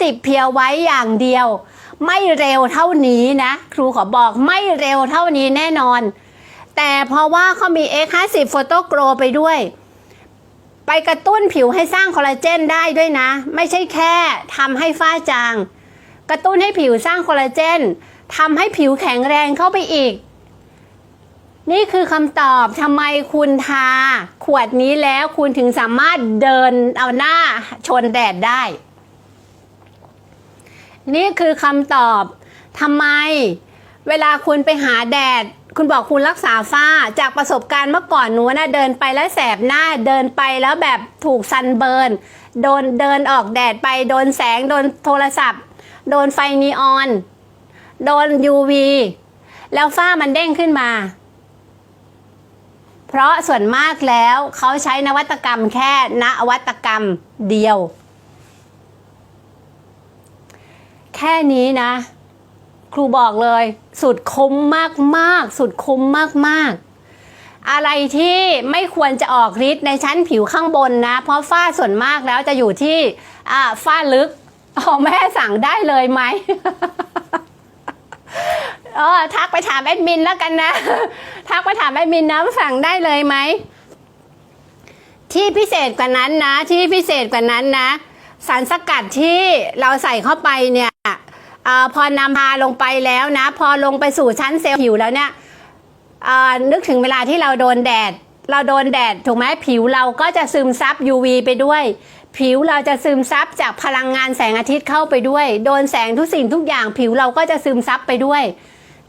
สิบเพียวไว้อย่างเดียว ไม่เร็วเท่านี้นะ ครูขอบอกไม่เร็วเท่านี้แน่นอน แต่เพราะว่าเขามี X50 Photo Grow ไปด้วย ไปกระตุ้นผิวให้สร้างคอลลาเจนได้ด้วยนะ ไม่ใช่แค่ทำให้ฝ้าจาง กระตุ้นให้ผิวสร้างคอลลาเจนทำให้ผิวแข็งแรงเข้าไปอีก นี่คือคำตอบทำไมคุณทา ขวดนี้แล้วคุณถึงสามารถเดินเอาหน้าชนแดดได้ นี่คือคำตอบทำไม เวลาคุณไปหาแดด คุณบอกคุณรักษาฝ้าจากประสบการณ์เมื่อก่อนหนูนะเดินไปแล้วแสบหน้าเดินไปแล้วแบบถูกซันเบิร์นโดนเดินออกแดดไปโดนแสง โดนโทรศัพท์ โดนไฟนีออน โดน UV แล้วฝ้ามันเด้งขึ้นมา เพราะส่วนมากแล้วเขาใช้นวัตกรรมแค่นวัตกรรมเดียว แค่นี้นะ ครูบอกเลย สุดคุ้มมากๆ สุดคุ้มมากๆ อะไรที่ไม่ควรจะออกฤทธิ์ในชั้นผิวข้างบนนะ เพราะฝ้าส่วนมากแล้วจะอยู่ที่ฝ้าลึกอ๋อแม่สั่งได้เลยไหมเออทักไปถามแอดมินแล้วกันนะ ทักไปถามแอดมินนะว่าสั่งได้เลยไหมที่พิเศษกว่านั้นนะ ที่พิเศษกว่านั้นนะ สารสกัดที่เราใส่เข้าไปเนี่ยอพอนำพาลงไปแล้วนะ พอลงไปสู่ชั้นเซลล์ผิวแล้วเนี่ยนึกถึงเวลาที่เราโดนแดด เราโดนแดดถูกไหมผิวเราก็จะซึมซับ UV ไปด้วย ผิวเราจะซึมซับจากพลังงานแสงอาทิตย์เข้าไปด้วย โดนแสงทุกสิ่งทุกอย่าง ผิวเราก็จะซึมซับไปด้วย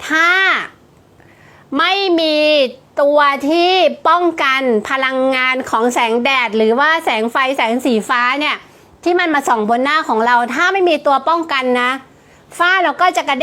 ถ้าไม่มีตัวที่ป้องกันพลังงานของแสงแดด หรือว่าแสงไฟแสงสีฟ้าเนี่ย ที่มันมาส่องบนหน้าของเรา ถ้าไม่มีตัวป้องกันนะฝ้าเราก็จะกระเด้ง